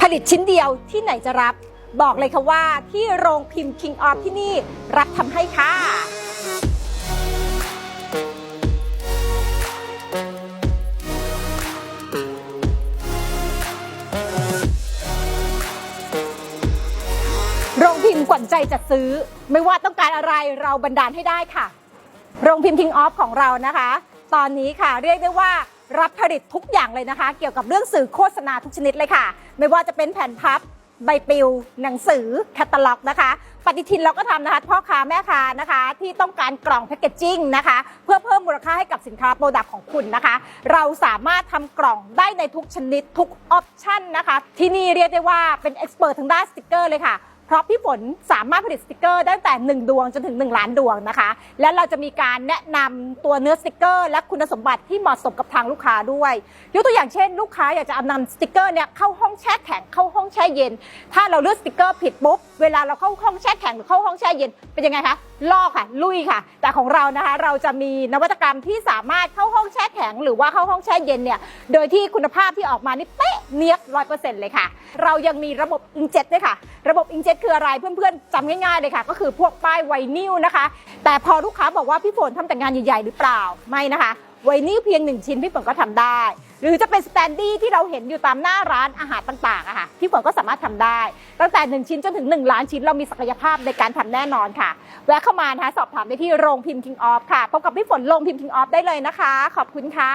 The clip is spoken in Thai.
ผลิตชิ้นเดียวที่ไหนจะรับ บอกเลยค่ะว่าที่โรงพิมพ์ King of ที่นี่รับทำให้ค่ะโรงพิมพ์กวั่นใจจะซื้อ ไม่ว่าต้องการอะไรเราบันดาลให้ได้ค่ะ โรงพิมพ์ King of ของเรานะคะ ตอนนี้ค่ะเรียกได้ว่า รับผลิตทุกอย่างเลยนะคะ เกี่ยวกับเรื่องสื่อโฆษณาทุกชนิดเลยค่ะ ไม่ว่าจะเป็นแผ่นพับใบปลิว หนังสือแคตตาล็อกนะคะ ปฏิทินเราก็ทำนะคะพ่อค้าแม่ค้านะคะ ที่ต้องการกล่องแพคเกจจิ้งนะคะ เพื่อเพิ่มมูลค่าให้กับสินค้าโปรดักต์ของคุณนะคะ เราสามารถทำกล่องได้ในทุกชนิดทุกออปชันนะคะ ที่นี่เรียกได้ว่าเป็นเอ็กซ์เพรสทางด้านสติกเกอร์เลยค่ะ เพราะพี่ฝนสามารถผลิตสติกเกอร์ได้ตั้งแต่ 1 ดวงจนถึง 1 ล้านดวงนะคะ และเราจะมีการแนะนำตัวเนื้อสติกเกอร์ และคุณสมบัติที่เหมาะสมกับทางลูกค้าด้วยยกตัวอย่างเช่น ลูกค้าอยากจะเอานำสติกเกอร์เนี่ยเข้าห้องแช่แข็งเข้าห้องแช่เย็น ถ้าเราเลือกสติกเกอร์ผิดปุ๊บเวลาเราเข้าห้องแช่แข็งหรือเข้าห้องแช่เย็นเป็นยังไงคะ ลอกค่ะ ลุยค่ะ แต่ของเรานะคะ เราจะมีนวัตกรรมที่สามารถเข้าห้องแช่แข็ง หรือว่าเข้าห้องแช่เย็นเนี่ย โดยที่คุณภาพที่ออกมานี่เป๊ะเนียบร้อยเปอร์เซ็นต์เลยค่ะ เรายังมีระบบอิงเจ็ตด้วยค่ะ ระบบอิงเจ็ตคืออะไรเพื่อนๆจำง่ายๆเลยค่ะ ก็คือพวกป้ายไวนิลนะคะ แต่พอลูกค้าบอกว่าพี่ฝนทำแต่งานใหญ่ๆหรือเปล่าไม่นะคะไวนิลเพียงหนึ่งชิ้นพี่ฝนก็ทำได้ หรือจะเป็นสแตนดี้ที่เราเห็นอยู่ตามหน้าร้านอาหารต่างๆอะค่ะพี่ฝนก็สามารถทำได้ ตั้งแต่ 1 ชิ้นจนถึง 1 ล้านชิ้นเรามีศักยภาพในการทำแน่นอนค่ะ แวะเข้ามานะคะสอบถามได้ที่โรงพิมพ์ King of ค่ะพบกับพี่ฝนโรงพิมพ์ King of ได้เลยนะคะ ขอบคุณค่ะ